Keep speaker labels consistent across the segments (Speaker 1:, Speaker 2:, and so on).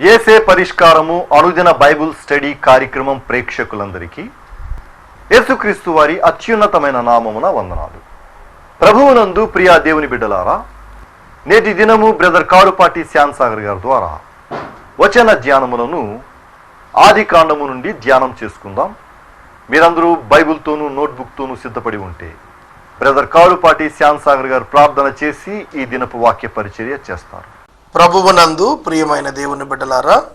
Speaker 1: ఏసే పరిష్కారము అనుదిన Bible study కార్యక్రమం ప్రేక్షకులందరికీ యేసుక్రీస్తు వారి అత్యున్నతమైన నామమున వందనాలు. ప్రభువునందు ప్రియా దేవుని బిడ్డలారా నేటి దినము బ్రదర్ కారుపాటి శ్యామ్ సాగర్ గారి ద్వారా వచన ధ్యానములను ఆది కాండము నుండి ధ్యానం చేసుకుందాం. మీరందరూ బైబిల్తోనూ నోట్బుక్తోనూ సిద్ధపడి ఉంటే బ్రదర్ కారుపాటి శ్యామ్ సాగర్ గారు ప్రార్థన చేసి ఈ దినపు వాక్య పరిచర్య చేస్తారు.
Speaker 2: ప్రభువునందు ప్రియమైన దేవుని బిడ్డలారా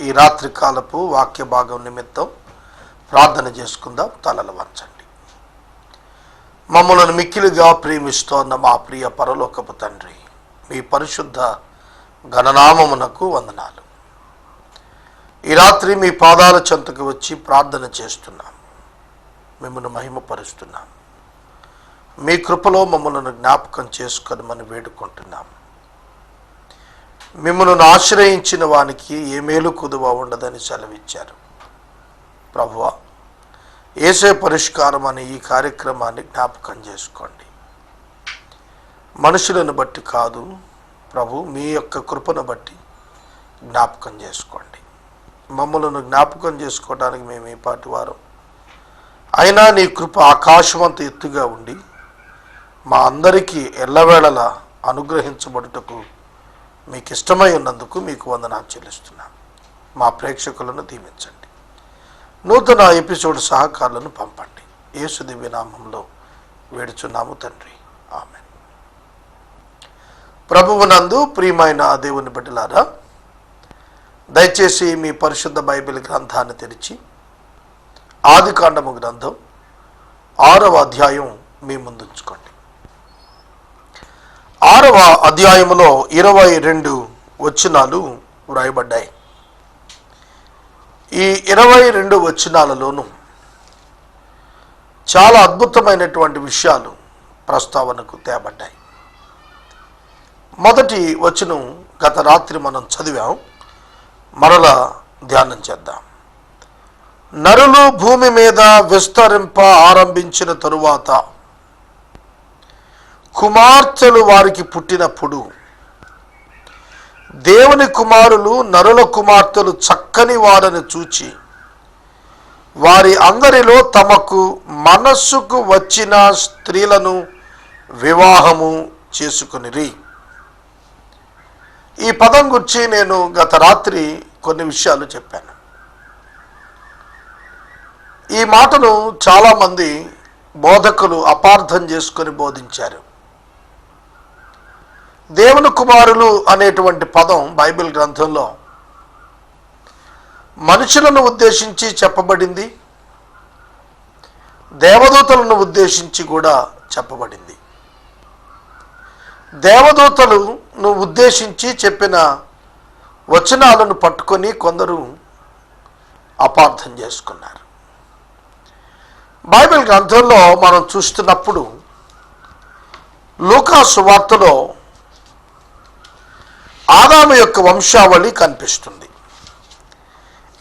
Speaker 2: ఈ రాత్రి కాలపు వాక్య భాగం నిమిత్తం ప్రార్థన చేసుకుందాం. తలలు వంచండి. మమ్మలను మిక్కిలిగా ప్రేమిస్తోన్న మా ప్రియ పరలోకపు తండ్రి మీ పరిశుద్ధ గణనామమునకు వందనాలు. ఈ రాత్రి మీ పాదాల చెంతకు వచ్చి ప్రార్థన చేస్తున్నాం. మిమ్మల్ని మహిమపరుస్తున్నాం. మీ కృపలో మమ్మల్ని జ్ఞాపకం చేసుకొని మనం వేడుకుంటున్నాం. మిమ్మల్ని ఆశ్రయించిన వానికి ఏ మేలు కుదువ ఉండదని సెలవిచ్చారు. ప్రభువ ఏసే పరిష్కారం అనే ఈ కార్యక్రమాన్ని జ్ఞాపకం చేసుకోండి. మనుషులను బట్టి కాదు ప్రభు మీ యొక్క కృపను బట్టి జ్ఞాపకం చేసుకోండి. మమ్మలను జ్ఞాపకం చేసుకోవడానికి మేము ఏ పాటి వారం. అయినా నీ కృప ఆకాశమంత ఎత్తుగా ఉండి మా అందరికీ ఎల్లవేళలా అనుగ్రహించబడుటకు మీకు ఇష్టమై ఉన్నందుకు మీకు వందనాలు చెల్లిస్తున్నాను. మా ప్రేక్షకులను దీవించండి. నూతన ఎపిసోడ్ సహకారులను పంపండి. యేసుదివ్య నామంలో వేడుచున్నాము తండ్రి. ఆమె ప్రభువునందు ప్రియమైన దేవుని బిడ్డలారా దయచేసి మీ పరిశుద్ధ బైబిల్ గ్రంథాన్ని తెరిచి ఆదికాండము గ్రంథం ఆరవ అధ్యాయం మీ ముందుంచుకోండి ఆరవ అధ్యాయములో ఇరవై రెండు వచనాలు వ్రాయబడ్డాయి. ఈ ఇరవై రెండు వచనాలలోనూ చాలా అద్భుతమైనటువంటి విషయాలు ప్రస్తావనకు తేబడ్డాయి. మొదటి వచనం గత రాత్రి మనం చదివాం. మరలా ధ్యానం చేద్దాం. నరులు భూమి మీద విస్తరింప ఆరంభించిన తరువాత కుమార్తెలు వారికి పుట్టినప్పుడు దేవుని కుమారులు నరుల కుమార్తెలు చక్కని వారని చూచి వారి అందరిలో తమకు మనస్సుకు వచ్చిన స్త్రీలను వివాహము చేసుకునిరి. ఈ పదం గురించి నేను గత రాత్రి కొన్ని విషయాలు చెప్పాను. ఈ మాటను చాలామంది బోధకులు అపార్థం చేసుకొని బోధించారు. దేవుని కుమారులు అనేటువంటి పదం బైబిల్ గ్రంథంలో మనుషులను ఉద్దేశించి చెప్పబడింది దేవదూతలను ఉద్దేశించి కూడా చెప్పబడింది. దేవదూతలను ఉద్దేశించి చెప్పిన వచనాలను పట్టుకొని కొందరు అపార్థం చేసుకున్నారు. బైబిల్ గ్రంథంలో మనం చూస్తున్నప్పుడు లూకా సువార్తలో ఆదాము యొక్క వంశావళి కనిపిస్తుంది.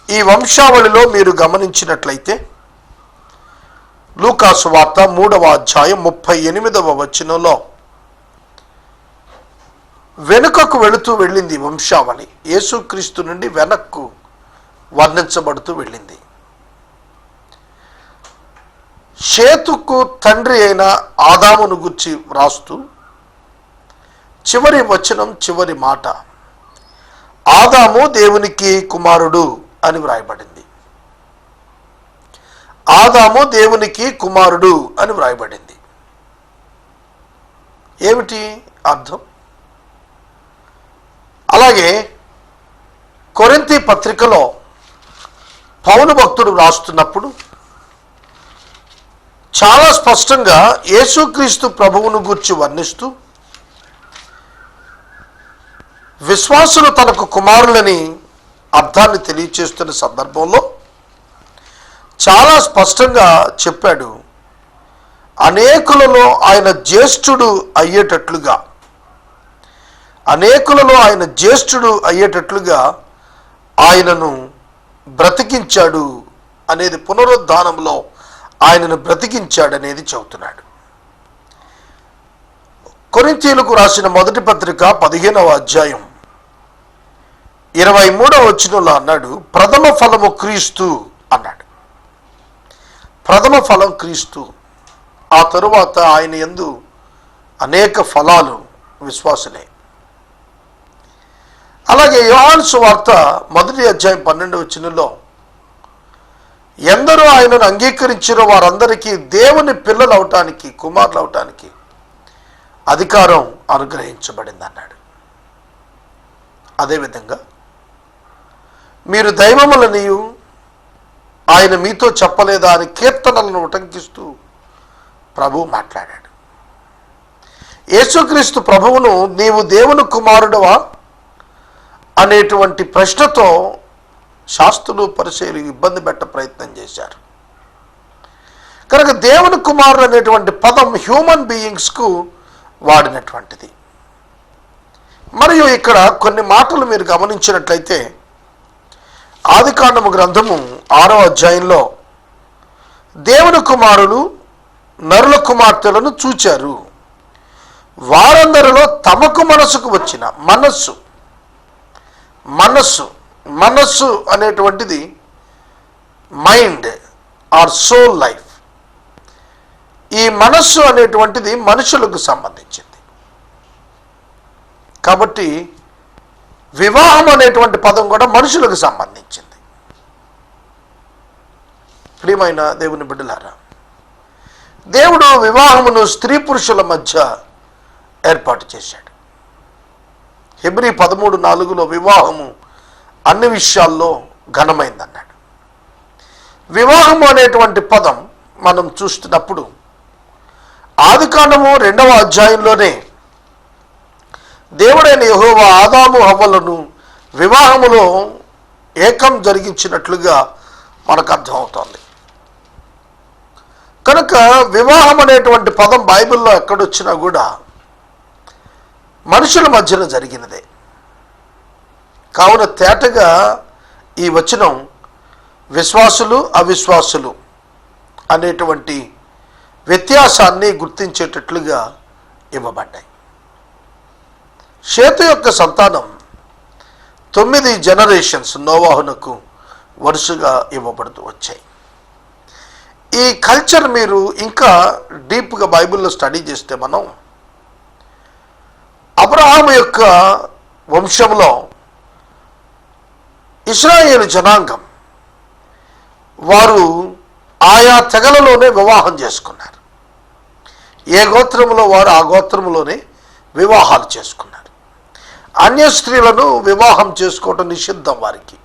Speaker 2: ఈ వంశావళిలో మీరు గమనించినట్లయితే లూకాసు వార్త మూడవ అధ్యాయం ముప్పై ఎనిమిదవ వచనంలో వెనుకకు వెళుతూ వెళ్ళింది వంశావళి. యేసుక్రీస్తు నుండి వెనక్కు వర్ణించబడుతూ వెళ్ళింది. షేతుకు తండ్రి అయిన ఆదామును గుర్చి వ్రాస్తూ చివరి వచనం చివరి మాట. ఆదాము దేవునికి కుమారుడు అని వ్రాయబడింది. ఆదాము దేవునికి కుమారుడు అని వ్రాయబడింది. ఏమిటి అర్థం? అలాగే కొరింతి పత్రికలో పౌను భక్తుడు రాస్తున్నప్పుడు చాలా స్పష్టంగా యేసుక్రీస్తు ప్రభువును గూర్చి వర్ణిస్తూ విశ్వాసులు తనకు కుమారులని అర్థాన్ని తెలియచేస్తున్న సందర్భంలో చాలా స్పష్టంగా చెప్పాడు అనేకులలో ఆయన జ్యేష్ఠుడు అయ్యేటట్లుగా అనేకులలో ఆయన జ్యేష్ఠుడు అయ్యేటట్లుగా ఆయనను బ్రతికించాడు అనేది పునరుద్ధానంలో ఆయనను బ్రతికించాడనేది చెబుతున్నాడు. కొరింతీలకు రాసిన మొదటి పత్రిక పదిహేనవ అధ్యాయం ఇరవై మూడవ వచనంలో అన్నాడు ప్రథమ ఫలము క్రీస్తు అన్నాడు. ప్రథమ ఫలం క్రీస్తు. ఆ తరువాత ఆయన యందు అనేక ఫలాలు విశ్వాసులే. అలాగే యోహాను వార్త మొదటి అధ్యాయం పన్నెండు వచనంలో ఎందరో ఆయనను అంగీకరించిన వారందరికీ దేవుని పిల్లలు అవటానికి కుమారులు అవటానికి అధికారం అనుగ్రహించబడింది అన్నాడు. అదేవిధంగా మీరు దైవములనియు ఆయన మీతో చెప్పలేదా అని కీర్తనలను ఉటంకిస్తూ ప్రభు మాట్లాడాడు. యేసుక్రీస్తు ప్రభువును నీవు దేవుని కుమారుడవా అనేటువంటి ప్రశ్నతో శాస్త్రులు పరిశీలి ఇబ్బంది పెట్ట ప్రయత్నం చేశారు. కనుక దేవుని కుమారుడు అనేటువంటి పదం హ్యూమన్ బీయింగ్స్కు వాడినటువంటిది. మరియు ఇక్కడ కొన్ని మాటలు మీరు గమనించినట్లయితే ఆదికాండము గ్రంథము ఆరో అధ్యాయంలో దేవుని కుమారులు నరుల కుమార్తెలను చూచారు. వారందరిలో తమకు మనసుకు వచ్చిన మనస్సు మనస్సు మనస్సు అనేటువంటిది మైండ్ ఆర్ సోల్ లైఫ్. ఈ మనస్సు అనేటువంటిది మనుషులకు సంబంధించింది. కాబట్టి వివాహం అనేటువంటి పదం కూడా మనుషులకు సంబంధించింది. ప్రియమైన దేవుని బిడ్డలారా దేవుడు వివాహమును స్త్రీ పురుషుల మధ్య ఏర్పాటు చేశాడు. హెబ్రి పదమూడు నాలుగులో వివాహము అన్ని విషయాల్లో ఘనమైందన్నాడు. వివాహము అనేటువంటి పదం మనం చూస్తున్నప్పుడు ఆదికాండము రెండవ అధ్యాయంలోనే దేవుడైన యెహోవా ఆదాము హవ్వలను వివాహములో ఏకం జరిగించినట్లుగా మనకు అర్థమవుతోంది కనుక వివాహం అనేటువంటి పదం బైబిల్లో ఎక్కడొచ్చినా కూడా మనుషుల మధ్యన జరిగినదే. కావున తేటగా ఈ వచనం విశ్వాసులు అవిశ్వాసులు అనేటువంటి వ్యత్యాసాన్ని గుర్తించేటట్లుగా ఇవ్వబడ్డాయి. షేతు యొక్క సంతానం తొమ్మిది జనరేషన్స్ నోవాహునకు వరుసగా ఇవ్వబడుతూ వచ్చాయి. ఈ కల్చర్ మీరు ఇంకా డీప్గా బైబిల్లో స్టడీ చేస్తే మనం అబ్రహాం యొక్క వంశంలో ఇస్రాయేల్ జనాంగం వారు ఆయా తెగలలోనే వివాహం చేసుకున్నారు. ఏ గోత్రంలో వారు ఆ గోత్రంలోనే వివాహాలు చేసుకున్నారు. అన్య స్త్రీలను వివాహం చేసుకోవటం నిషిద్ధం వారికి.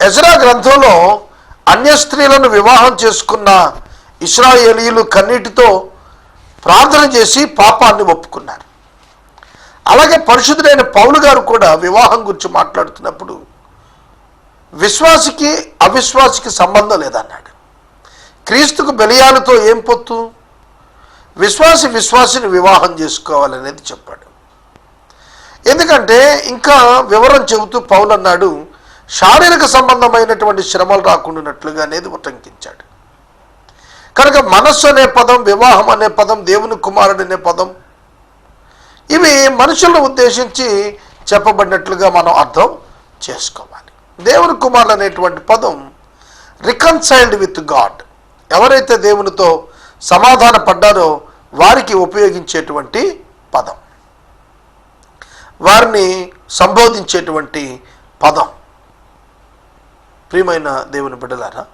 Speaker 2: ఎజరా గ్రంథంలో అన్య స్త్రీలను వివాహం చేసుకున్న ఇస్రాయేలీలు కన్నీటితో ప్రార్థన చేసి పాపాన్ని ఒప్పుకున్నారు. అలాగే పరిశుద్ధుడైన పౌలు గారు కూడా వివాహం గురించి మాట్లాడుతున్నప్పుడు విశ్వాసికి అవిశ్వాసికి సంబంధం లేదన్నాడు. క్రీస్తుకు బలియాలతో ఏం పొత్తు? విశ్వాసి విశ్వాసిని వివాహం చేసుకోవాలనేది చెప్పాడు. ఎందుకంటే ఇంకా వివరం చెబుతూ పౌలు అన్నాడు శారీరక సంబంధమైనటువంటి శ్రమలు రాకుండానట్లుగా అనేది ఉటంకించాడు. కనుక మనస్సు అనే పదం వివాహం అనే పదం దేవుని కుమారుడు అనే పదం ఇవి మనుషులను ఉద్దేశించి చెప్పబడినట్లుగా మనం అర్థం చేసుకోవాలి. దేవుని కుమారుడు అనేటువంటి పదం రికన్సైల్డ్ విత్ గాడ్ ఎవరైతే దేవునితో సమాధాన పడ్డారో వారికి ఉపయోగించేటువంటి పదం. వారిని సంబోధించేటువంటి పదం. ప్రియమైన దేవుని బిడ్డలారా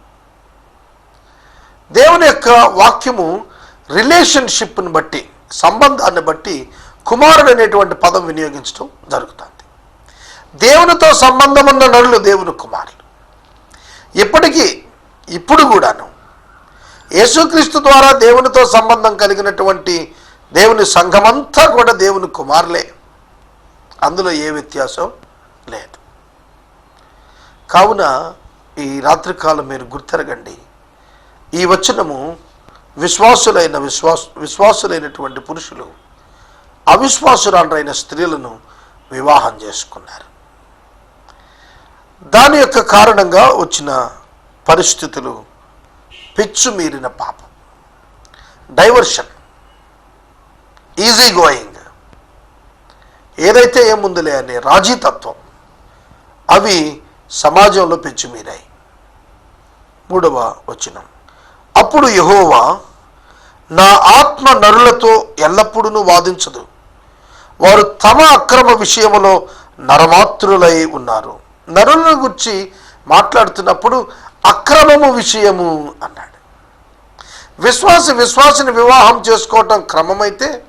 Speaker 2: దేవుని యొక్క వాక్యము రిలేషన్షిప్ని బట్టి సంబంధాన్ని బట్టి కుమారుడు అనేటువంటి పదం వినియోగించడం జరుగుతుంది. దేవునితో సంబంధం ఉన్న నరులు దేవుని కుమారులు. ఇప్పటికీ ఇప్పుడు కూడాను యేసుక్రీస్తు ద్వారా దేవునితో సంబంధం కలిగినటువంటి దేవుని సంఘమంతా కూడా దేవుని కుమారులే. అందులో ఏ వ్యత్యాసం లేదు. కావున ఈ రాత్రికాలం మీరు గుర్తెరగండి. ఈ వచనము విశ్వాసులైన విశ్వాస విశ్వాసులైనటువంటి పురుషులు అవిశ్వాసురాలైన స్త్రీలను వివాహం చేసుకున్నారు. దాని యొక్క కారణంగా వచ్చిన పరిస్థితులు పిచ్చు మీరిన పాపం. డైవర్షన్. Easy going. ఏదైతే ఏముందిలే అనే రాజీతత్వం అవి సమాజంలో పెంచుమీరాయి. మూడవ వచనం. అప్పుడు యహోవా నా ఆత్మ నరులతో ఎల్లప్పుడూ వాదించదు. వారు తమ అక్రమ విషయంలో నరమాత్రులై ఉన్నారు. నరులను గురించి మాట్లాడుతున్నప్పుడు అక్రమము విషయము అన్నాడు. విశ్వాస విశ్వాసిని వివాహం చేసుకోవటం క్రమమైతే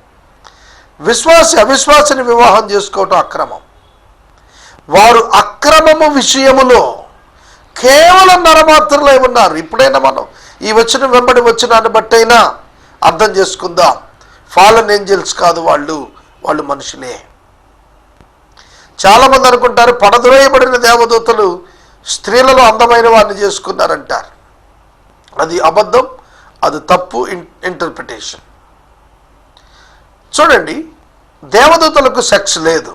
Speaker 2: విశ్వాసి అవిశ్వాసిని వివాహం చేసుకోవటం అక్రమం. వారు అక్రమము విషయములో కేవలం నరమాత్రలే ఉన్నారు. ఇప్పుడైనా మనం ఈ వచ్చిన వెంబడి వచ్చినాన్ని బట్టైనా అర్థం చేసుకుందాం. ఫాలన్ ఏంజల్స్ కాదు వాళ్ళు వాళ్ళు మనుషులే. చాలామంది అనుకుంటారు పడద్రోయబడిన దేవదూతలు స్త్రీలలో అందమైన వారిని చేసుకున్నారంటారు. అది అబద్ధం అది తప్పు ఇంటర్ప్రిటేషన్ చూడండి దేవదూతలకు సెక్స్ లేదు.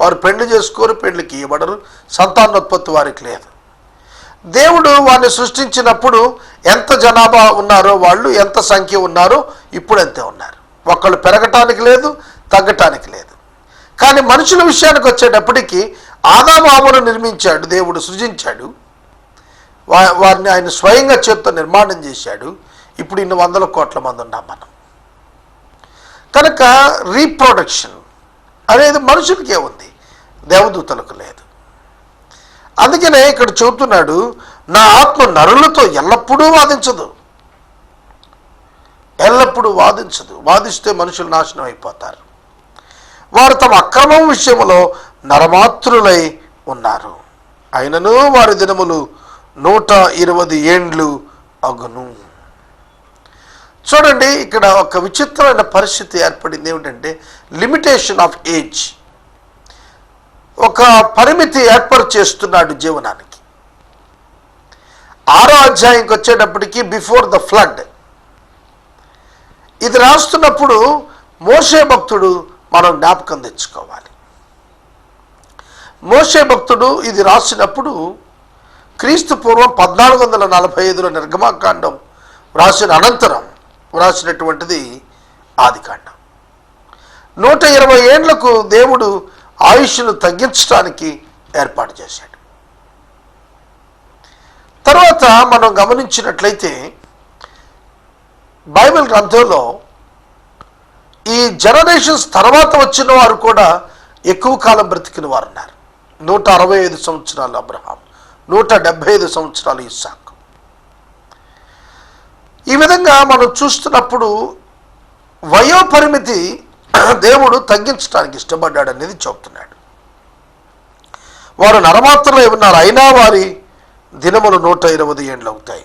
Speaker 2: వారు పెళ్ళి చేసుకోరు పెళ్ళికి ఇవ్వడరు సంతానోత్పత్తి వారికి లేదు. దేవుడు వారిని సృష్టించినప్పుడు ఎంత జనాభా ఉన్నారో వాళ్ళు ఎంత సంఖ్య ఉన్నారో ఇప్పుడు అంతే ఉన్నారు. ఒకళ్ళు పెరగటానికి లేదు తగ్గటానికి లేదు. కానీ మనుషుల విషయానికి వచ్చేటప్పటికి ఆదామామును నిర్మించాడు దేవుడు సృజించాడు. వారిని ఆయన స్వయంగా చేత్తో నిర్మాణం చేశాడు. ఇప్పుడు ఇన్ని వందల కోట్ల మంది ఉన్నాం మనం. కనుక రీప్రొడక్షన్ అనేది మనుషులకే ఉంది. దేవదూతలకు లేదు. అందుకనే ఇక్కడ చెబుతున్నాడు నా ఆత్మ నరులతో ఎల్లప్పుడూ వాదించదు. ఎల్లప్పుడూ వాదించదు. వాదిస్తే మనుషులు నాశనం అయిపోతారు. వారు తమ అక్రమం విషయంలో నరమాత్రులై ఉన్నారు. అయినను వారి దినములు నూట ఇరవై ఏండ్లు అగును. చూడండి ఇక్కడ ఒక విచిత్రమైన పరిస్థితి ఏర్పడింది ఏమిటంటే లిమిటేషన్ ఆఫ్ ఏజ్ ఒక పరిమితి ఏర్పాటు చేస్తున్నాడు జీవనానికి. ఆరో అధ్యాయంకి వచ్చేటప్పటికి బిఫోర్ ద ఫ్లడ్ ఇది రాస్తున్నప్పుడు మోషే భక్తుడు మనం జ్ఞాపకం తెచ్చుకోవాలి. మోషే భక్తుడు ఇది రాసినప్పుడు క్రీస్తు పూర్వం పద్నాలుగు వందల నలభై ఐదులో నిర్గమాకాండం వ్రాసిన అనంతరం వ్రాసినటువంటిది ఆదికాండం నూట ఇరవై ఏండ్లకు దేవుడు ఆయుష్ను తగ్గించడానికి ఏర్పాటు చేశాడు. తర్వాత మనం గమనించినట్లయితే బైబిల్ గ్రంథంలో ఈ జనరేషన్స్ తర్వాత వచ్చిన వారు కూడా ఎక్కువ కాలం బ్రతికిన వారు ఉన్నారు నూట అరవై ఐదు సంవత్సరాలు అబ్రహాం నూట డెబ్భై ఐదు సంవత్సరాలు ఇస్సాక్. ఈ విధంగా మనం చూస్తున్నప్పుడు వయోపరిమితి దేవుడు తగ్గించడానికి ఇష్టపడ్డాడు అనేది చెబుతున్నాడు వారు నరమాత్రలే ఉన్నారు అయినా వారి దినములు నూట ఇరవై ఏండ్లు అవుతాయి.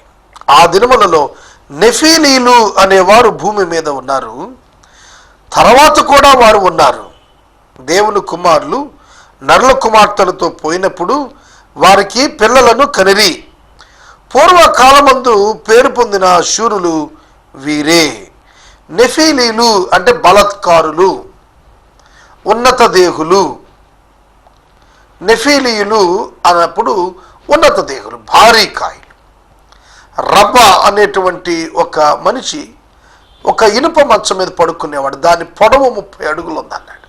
Speaker 2: ఆ దినములలో నెఫీలీలు అనేవారు భూమి మీద ఉన్నారు. తర్వాత కూడా వారు ఉన్నారు. దేవుని కుమారులు నరుల కుమార్తెలతో పోయినప్పుడు వారికి పిల్లలను కనిరి. పూర్వకాలమందు పేరు పొందిన శూరులు వీరే. నెఫీలీలు అంటే బలత్కారులు ఉన్నత దేహులు నెఫీలీయులు అన్నప్పుడు ఉన్నత దేహులు భారీ కాయలు రబ్బ అనేటువంటి ఒక మనిషి ఒక ఇనుప మంచం మీద పడుకునేవాడు. దాని పొడవు ముప్పై అడుగులు ఉందన్నాడు.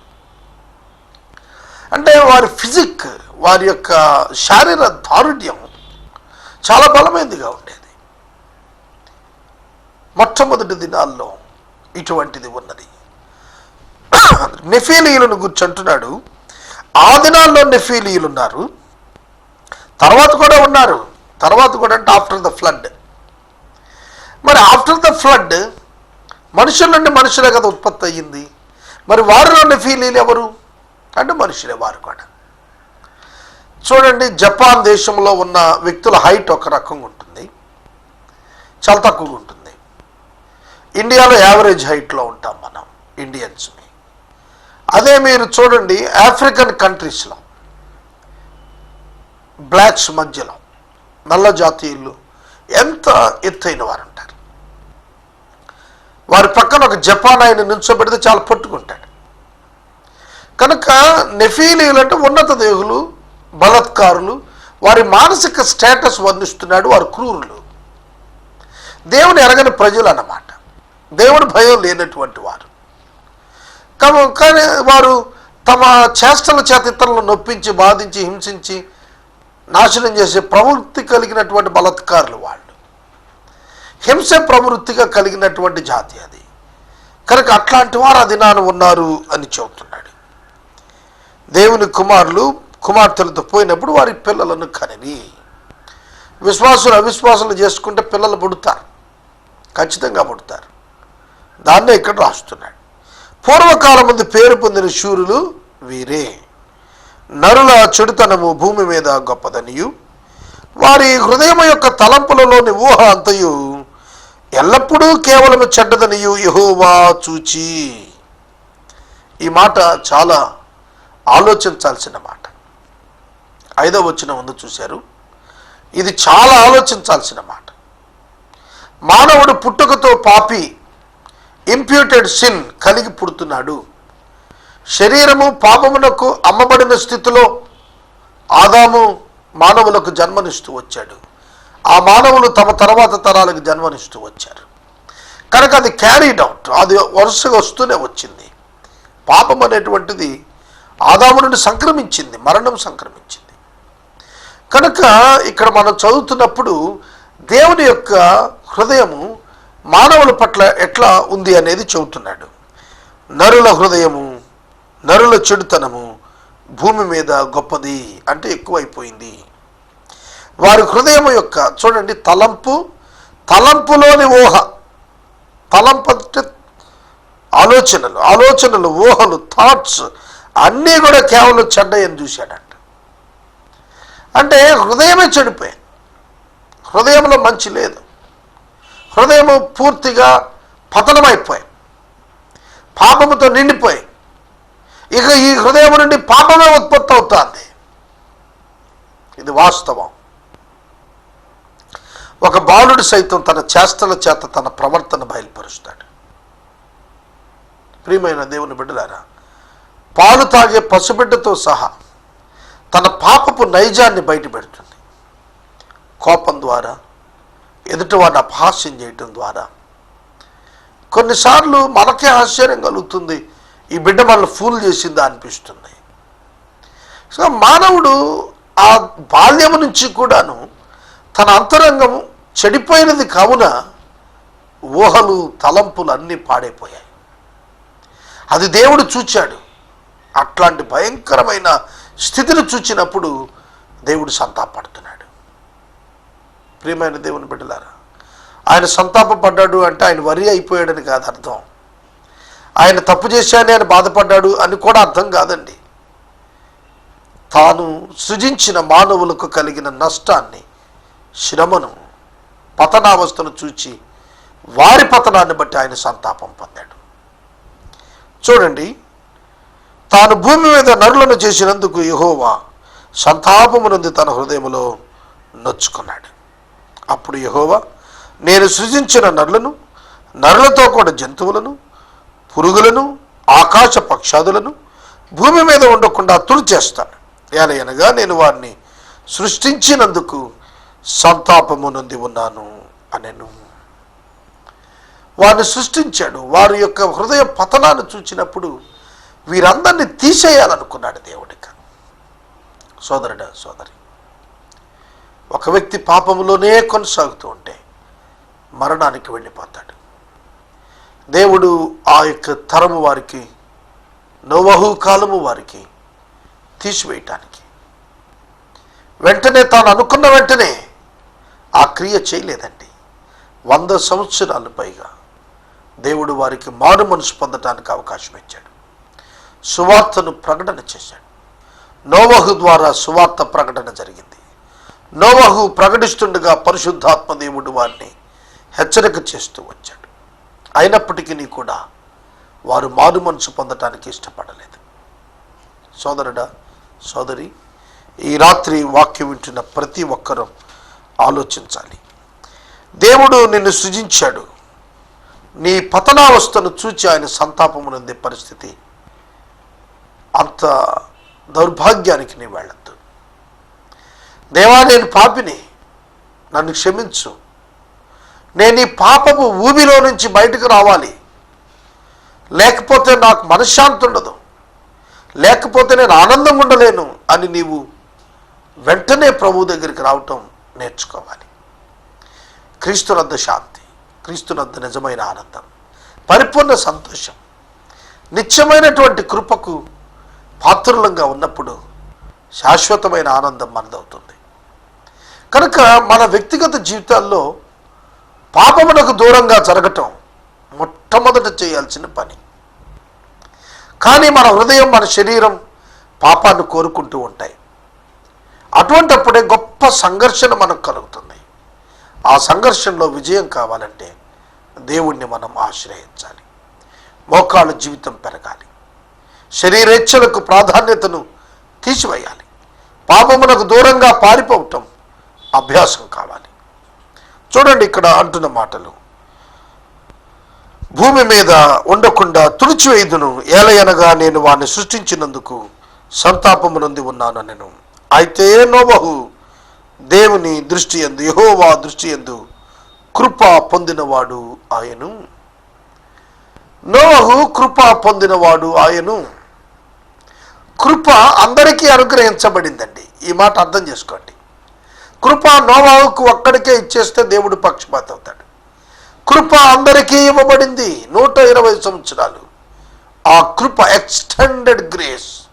Speaker 2: అంటే వారి ఫిజిక్ వారి యొక్క శారీర దారుఢ్యం చాలా బలమైనదిగా ఉండేది మొట్టమొదటి దినాల్లో ఇటువంటిది ఉన్నది. నెఫీలీయులను కూర్చుంటున్నాడు ఆ దినాల్లో నెఫీలీయులు ఉన్నారు. తర్వాత కూడా ఉన్నారు. తర్వాత కూడా అంటే ఆఫ్టర్ ద ఫ్లడ్ మరి ఆఫ్టర్ ద ఫ్లడ్ మనుషుల నుండి మనుషులే కదా ఉత్పత్తి అయ్యింది. మరి వారిలో నెఫీలీలు ఎవరు? అంటే మనుషులే వారు కూడా. చూడండి జపాన్ దేశంలో ఉన్న వ్యక్తుల హైట్ ఒక రకంగా ఉంటుంది. చాలా తక్కువగా ఉంటుంది. ఇండియాలో యావరేజ్ హైట్లో ఉంటాం మనం ఇండియన్స్ని. అదే మీరు చూడండి ఆఫ్రికన్ కంట్రీస్లో బ్లాక్స్ మధ్యలో నల్ల జాతీయులు ఎంత ఎత్తైన వారు ఉంటారు. వారి పక్కన ఒక జపాన్ ఆయన నిల్చోబెడితే చాలా పట్టుకుంటాడు. కనుక నెఫీలీలు అంటే ఉన్నత దేవులు బలత్కారులు వారి మానసిక స్టేటస్ వర్ణిస్తున్నాడు వారు క్రూరులు. దేవుని ఎరగని ప్రజలు అన్నమాట. దేవుని భయం లేనటువంటి వారు. కానీ వారు తమ చేష్టల చేత ఇతరులను నొప్పించి బాధించి హింసించి నాశనం చేసే ప్రవృత్తి కలిగినటువంటి బలత్కారులు వాళ్ళు. హింస ప్రవృత్తిగా కలిగినటువంటి జాతి అది. కనుక అట్లాంటి వారు అది ఉన్నారు అని చెబుతున్నాడు. దేవుని కుమారులు కుమార్తెలతో పోయినప్పుడు వారి పిల్లలను కనివి విశ్వాసులు అవిశ్వాసాలు చేసుకుంటే పిల్లలు పుడతారు. ఖచ్చితంగా పుడతారు. దాన్నే ఇక్కడ రాస్తున్నాడు. పూర్వకాలం ముందు పేరు పొందిన శూరులు వీరే. నరుల చెడుతనము భూమి మీద గొప్పదనియు. వారి హృదయం యొక్క తలంపులలోని ఊహ అంతయు ఎల్లప్పుడూ కేవలం చెడ్డదనియు యహోవా చూచి. ఈ మాట చాలా ఆలోచించాల్సిన మాట. ఐదో వచ్చిన ముందు చూశారు. ఇది చాలా ఆలోచించాల్సిన మాట. మానవుడు పుట్టుకతో పాపి ఇంప్యూటెడ్ సిన్ కలిగి పుడుతున్నాడు. శరీరము పాపమునకు అమ్మబడిన స్థితిలో ఆదాము మానవులకు జన్మనిస్తూ వచ్చాడు. ఆ మానవులు తమ తర్వాత తరాలకు జన్మనిస్తూ వచ్చారు. కనుక అది క్యారీడ్ అవుట్ అది వరుసగా వస్తూనే వచ్చింది. పాపం అనేటువంటిది ఆదాము నుండి సంక్రమించింది మరణం సంక్రమించింది. కనుక ఇక్కడ మనం చదువుతున్నప్పుడు దేవుని యొక్క హృదయము మానవుల పట్ల ఎట్లా ఉంది అనేది చెబుతున్నాడు. నరుల హృదయము నరుల చెడుతనము భూమి మీద గొప్పది అంటే ఎక్కువైపోయింది. వారి హృదయం యొక్క చూడండి తలంపు తలంపులోని ఊహ తలంపు అంటే ఆలోచనలు ఆలోచనలు ఊహలు థాట్స్ అన్నీ కూడా కేవలం చెడ్డయని చూశాడంట. అంటే హృదయమే చెడిపోయింది. హృదయంలో మంచి లేదు. హృదయము పూర్తిగా పతనమైపోయి పాపముతో నిండిపోయి ఇక ఈ హృదయం నుండి పాపమే ఉత్పత్తి అవుతుంది. ఇది వాస్తవం. ఒక బాలుడు సైతం తన చేష్టల చేత తన ప్రవర్తన బయలుపరుస్తాడు. ప్రియమైన దేవుని బిడ్డలారా పాలు తాగే పసిబిడ్డతో సహా తన పాపపు నైజాన్ని బయటపెడుతుంది. కోపం ద్వారా ఎదుటివాడిని అపహాస్యం చేయటం ద్వారా. కొన్నిసార్లు మనకే ఆశ్చర్యం కలుగుతుంది ఈ బిడ్డ మనల్ని ఫూల్ చేసిందా అనిపిస్తుంది. సో మానవుడు ఆ బాల్యము నుంచి కూడాను తన అంతరంగం చెడిపోయినది కావున ఊహలు తలంపులు అన్నీ పాడైపోయాయి. అది దేవుడు చూచాడు. అట్లాంటి భయంకరమైన స్థితిని చూచినప్పుడు దేవుడు సంతాపడుతున్నాడు ప్రియమైన దేవుని బిడ్డలారా ఆయన సంతాపడ్డాడు అంటే ఆయన వరి అయిపోయాడని కాదు అర్థం. ఆయన తప్పు చేశాడని ఆయన బాధపడ్డాడు అని కూడా అర్థం కాదండి. తాను సృజించిన మానవులకు కలిగిన నష్టాన్ని శ్రమను పతనావస్థను చూచి వారి పతనాన్ని బట్టి ఆయన సంతాపం పొందాడు. చూడండి తాను భూమి మీద నరులను చేసినందుకు యహోవా సంతాపమునంది తన హృదయములో నొచ్చుకున్నాడు. అప్పుడు యహోవా నేను సృజించిన నరులను నరులతో కూడా జంతువులను పురుగులను ఆకాశ పక్షాదులను భూమి మీద ఉండకుండా తుడిచేస్తాను. ఎలయనగా నేను వారిని సృష్టించినందుకు సంతాపము నుండి ఉన్నాను అనెను. వారిని సృష్టించాడు. వారి యొక్క హృదయ పతనాన్ని చూచినప్పుడు వీరందరినీ తీసేయాలనుకున్నాడు దేవుడిక సోదరుడు సోదరి ఒక వ్యక్తి పాపములోనే కొనసాగుతూ ఉంటే మరణానికి వెళ్ళిపోతాడు. దేవుడు ఆ యొక్క తరము వారికి నోవహు కాలము వారికి తీసివేయటానికి. వెంటనే తాను అనుకున్న వెంటనే ఆ క్రియ చేయలేదండి. వంద సంవత్సరాలు పైగా దేవుడు వారికి మారు మనసు పొందటానికి అవకాశం ఇచ్చాడు. సువార్తను ప్రకటన చేశాడు. నోవహు ద్వారా సువార్త ప్రకటన జరిగింది. నోవహు ప్రకటిస్తుండగా పరిశుద్ధాత్మ దేవుడు వారిని హెచ్చరిక చేస్తూ వచ్చాడు. అయినప్పటికీ కూడా వారు మారు మనసు పొందటానికి ఇష్టపడలేదు. సోదరుడా సోదరి ఈ రాత్రి వాక్యం వింటున్న ప్రతి ఒక్కరూ ఆలోచించాలి. దేవుడు నిన్ను సృజించాడు. నీ పతనావస్థను చూచి ఆయన సంతాపమునందే పరిస్థితి అంత దౌర్భాగ్యానికి నీ వెళ్ళద్దు. దేవా నేను పాపిని. నన్ను క్షమించు. నేను ఈ పాపపు ఊబిలో నుంచి బయటకు రావాలి. లేకపోతే నాకు మనశ్శాంతి ఉండదు. లేకపోతే నేను ఆనందంగా ఉండలేను అని నీవు వెంటనే ప్రభు దగ్గరికి రావటం నేర్చుకోవాలి. క్రీస్తునద్ద శాంతి క్రీస్తునద్ద నిజమైన ఆనందం పరిపూర్ణ సంతోషం నిత్యమైనటువంటి కృపకు పాత్రులంగా ఉన్నప్పుడు శాశ్వతమైన ఆనందం మనదవుతుంది. కనుక మన వ్యక్తిగత జీవితాల్లో పాపమునకు దూరంగా జరగటం మొట్టమొదట చేయాల్సిన పని. కానీ మన హృదయం మన శరీరం పాపాన్ని కోరుకుంటూ ఉంటాయి. అటువంటప్పుడే గొప్ప సంఘర్షణ మనకు కలుగుతుంది. ఆ సంఘర్షణలో విజయం కావాలంటే దేవుణ్ణి మనం ఆశ్రయించాలి. మోకాళ్ళ జీవితం పెరగాలి. శరీరేచ్ఛలకు ప్రాధాన్యతను తీసివేయాలి. పాపమునకు దూరంగా పారిపోవటం అభ్యాసం కావాలి. చూడండి ఇక్కడ అంటున్న మాటలు. భూమి మీద ఉండకుండా తుడిచివేయుదును. ఏలయనగా నేను వాడిని సృష్టించినందుకు సంతాపము నొంది ఉన్నాను నేను అయితే నోబహు దేవుని దృష్టి ఎందు యహోవా దృష్టి ఎందు కృప పొందినవాడు ఆయను. నోవహు కృప పొందినవాడు ఆయను. కృప అందరికీ అనుగ్రహించబడిందండి. ఈ మాట అర్థం చేసుకోండి. కృప నోవాహుకు ఒక్కడికే ఇచ్చేస్తే దేవుడు పక్షపాత అవుతాడు కృప అందరికీ ఇవ్వబడింది నూట ఇరవై సంవత్సరాలు. ఆ కృప extended grace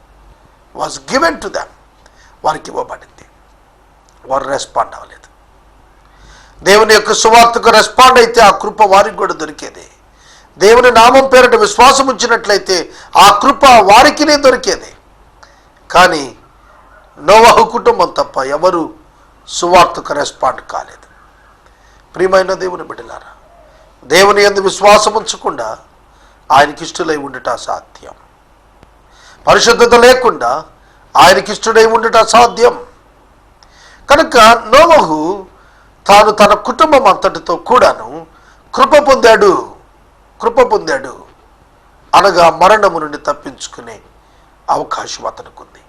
Speaker 2: was given to them. వారికి ఇవ్వబడింది. వారు రెస్పాండ్ అవ్వలేదు. దేవుని యొక్క సువార్తకు రెస్పాండ్ అయితే ఆ కృప వారికి కూడా దొరికేది. దేవుని నామం పేరిట విశ్వాసం ఉంచినట్లయితే ఆ కృప వారికినే దొరికేది. కానీ నోవహు కుటుంబం తప్ప ఎవరు సువార్తకు రెస్పాండ్ కాలేదు. ప్రియమైన దేవుని బిడ్డలారా దేవుని ఎందు విశ్వాసం ఉంచకుండా ఆయనకి ఇష్టలై ఉండుట అసాధ్యం. పరిశుద్ధత లేకుండా ఆయనకి ఇష్టడై ఉండుట అసాధ్యం. కనుక నోవహు తాను తన కుటుంబం అంతటితో కూడాను కృప పొందాడు కృప పొందాడు అనగా మరణము నుండి తప్పించుకునే అవకాశం అతనుకుంది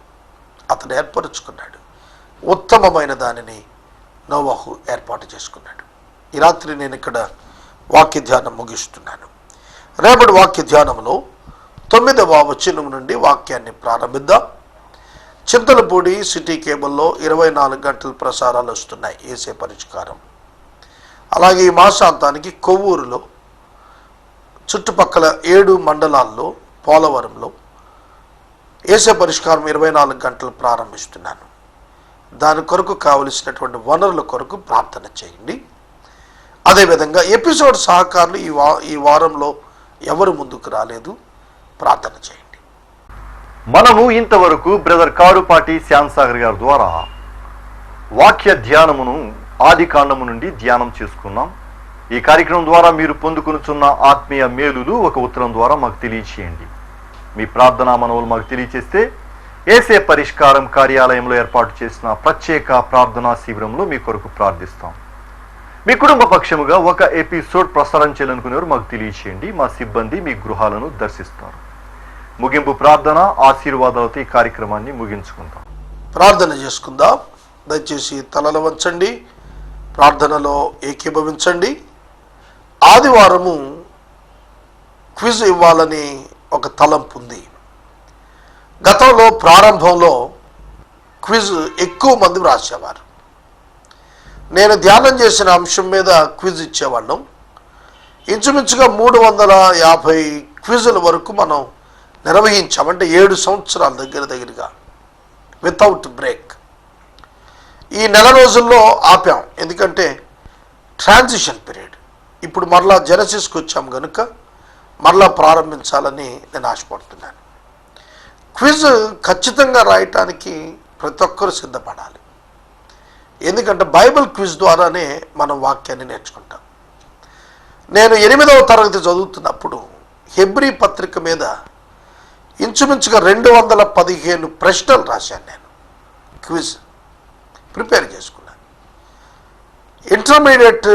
Speaker 2: అతను ఏర్పరుచుకున్నాడు. ఉత్తమమైన దానిని నోవాహు ఏర్పాటు చేసుకున్నాడు. ఈ రాత్రి నేను ఇక్కడ వాక్య ధ్యానం ముగిస్తున్నాను. రేపటి వాక్య ధ్యానంలో తొమ్మిదవ వచనం నుండి వాక్యాన్ని ప్రారంభిద్దాం. చింతలపూడి సిటీ కేబుల్లో ఇరవై నాలుగు గంటల ప్రసారాలు వస్తున్నాయి. ఏసే పరిష్కారం. అలాగే ఈ మాసాంతానికి కొవ్వూరులో చుట్టుపక్కల ఏడు మండలాల్లో పోలవరంలో ఏసే పరిష్కారం ఇరవై నాలుగు గంటలు ప్రారంభిస్తున్నాను. దాని కొరకు కావలసినటువంటి వనరుల కొరకు ప్రార్థన చేయండి. అదేవిధంగా ఎపిసోడ్ సహకారులు ఈ వా ఈ వారంలో ఎవరు ముందుకు రాలేదు? ప్రార్థన చేయండి.
Speaker 1: మనము ఇంతవరకు బ్రదర్ కారుపాటి శ్యామ్ సాగర్ గారి ద్వారా వాక్య ధ్యానమును ఆది కాండము నుండి ధ్యానం చేసుకున్నాం. ఈ కార్యక్రమం ద్వారా మీరు పొందుకునుచున్న ఆత్మీయ మేలులు ఒక ఉత్తరం ద్వారా మాకు తెలియచేయండి. మీ ప్రార్థనా మనవులు మాకు తెలియచేస్తే ఏసే పరిష్కారం కార్యాలయంలో ఏర్పాటు చేసిన ప్రత్యేక ప్రార్థనా శిబిరంలో మీ కొరకు ప్రార్థిస్తాం. మీ కుటుంబ పక్షముగా ఒక ఎపిసోడ్ ప్రసారం చేయాలనుకునేవారు మాకు తెలియచేయండి. మా సిబ్బంది మీ గృహాలను దర్శిస్తారు. ముగింపు ప్రార్థన ఆశీర్వాదాలతో ఈ కార్యక్రమాన్ని ముగించుకుందాం.
Speaker 2: ప్రార్థన చేసుకుందాం. దయచేసి తలలు వంచండి. ప్రార్థనలో ఏకీభవించండి. ఆదివారము క్విజ్ ఇవ్వాలని ఒక తలంపు ఉంది. గతంలో ప్రారంభంలో క్విజ్ ఎక్కువ మంది వ్రాసేవారు. నేను ధ్యానం చేసిన అంశం మీద క్విజ్ ఇచ్చేవాళ్ళం. ఇంచుమించుగా మూడు వందల యాభై క్విజుల వరకు మనం నిర్వహించాం. అంటే ఏడు సంవత్సరాల దగ్గర దగ్గరగా. వితౌట్ బ్రేక్ ఈ నెల రోజుల్లో ఆపాం. ఎందుకంటే ట్రాన్సిషన్ పీరియడ్ ఇప్పుడు మరలా జెనసిస్కి వచ్చాం కనుక మరలా ప్రారంభించాలని నేను ఆశపడుతున్నాను. క్విజ్ ఖచ్చితంగా రాయటానికి ప్రతి ఒక్కరూ సిద్ధపడాలి. ఎందుకంటే బైబిల్ క్విజ్ ద్వారానే మనం వాక్యాన్ని నేర్చుకుంటాం. నేను ఎనిమిదవ తరగతి చదువుతున్నప్పుడు హెబ్రీ పత్రిక మీద ఇంచుమించుగా రెండు వందల పదిహేను ప్రశ్నలు రాశాను నేను. క్విజ్ ప్రిపేర్ చేసుకున్నాను. ఇంటర్మీడియట్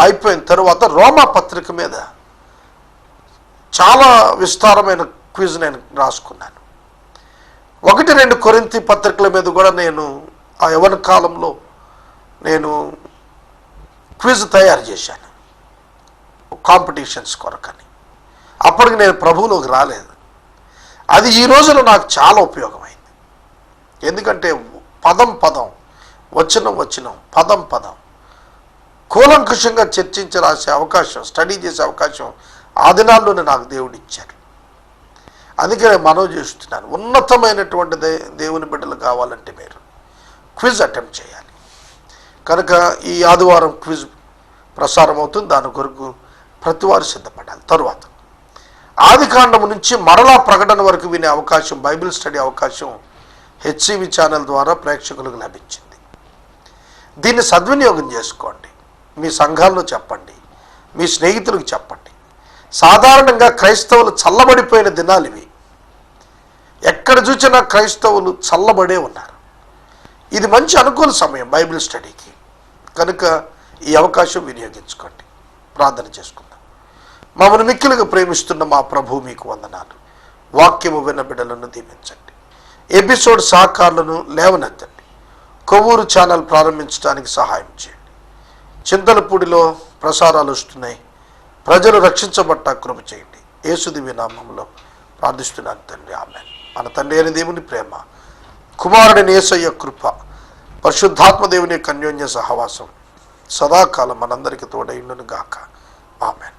Speaker 2: అయిపోయిన తర్వాత రోమా పత్రిక మీద చాలా విస్తారమైన క్విజ్ నేను రాసుకున్నాను. ఒకటి రెండు కొరింతి పత్రికల మీద కూడా నేను ఆ యవన కాలంలో నేను క్విజ్ తయారు చేశాను. కాంపిటీషన్స్ కొరకని. అప్పటికి నేను ప్రభువులోకి రాలేదు. అది ఈ రోజున నాకు చాలా ఉపయోగమైంది. ఎందుకంటే పదం పదం వచనం వచనం పదం పదం కూలంకుషంగా చర్చించి రాసే అవకాశం స్టడీ చేసే అవకాశం ఆ దినాల్లోనే నాకు దేవుడు ఇచ్చారు అందుకే నేను మనవి చేస్తున్నాను. ఉన్నతమైనటువంటి దే దేవుని బిడ్డలు కావాలంటే మీరు క్విజ్ అటెంప్ట్ చేయాలి. కనుక ఈ ఆదివారం క్విజ్ ప్రసారం అవుతుంది. దాని కొరకు ప్రతివారు సిద్ధపడాలి. తరువాత ఆది కాండము నుంచి మరలా ప్రకటన వరకు వినే అవకాశం బైబిల్ స్టడీ అవకాశం హెచ్సివి ఛానల్ ద్వారా ప్రేక్షకులకు లభించింది. దీన్ని సద్వినియోగం చేసుకోండి. మీ సంఘాల్లో చెప్పండి. మీ స్నేహితులకు చెప్పండి. సాధారణంగా క్రైస్తవులు చల్లబడిపోయిన దినాలు ఇవి. ఎక్కడ చూసినా క్రైస్తవులు చల్లబడే ఉన్నారు. ఇది మంచి అనుకూల సమయం బైబిల్ స్టడీకి. కనుక ఈ అవకాశం వినియోగించుకోండి. ప్రార్థన చేసుకుందాం. మమ్మల్ని మిక్కిలుగా ప్రేమిస్తున్న మా ప్రభు మీకు వందనాలు. వాక్యము విన్న బిడ్డలను దీవించండి. ఎపిసోడ్ సహకారులను లేవనెత్తండి. కొవ్వూరు ఛానల్ ప్రారంభించడానికి సహాయం చేయండి. చింతలపూడిలో ప్రసారాలు వస్తున్నాయి. ప్రజలు రక్షించబట్ట కృప చేయండి. యేసుదివి నామంలో ప్రార్థిస్తున్నాను తండ్రి. ఆమె మన తండ్రి అయిన దేవుని ప్రేమ కుమారుడిని ఏసయ్య కృప పరిశుద్ధాత్మ దేవుని కన్యోన్య సహవాసం సదాకాలం మనందరికీ తోడైండును గాక ఆమెన్.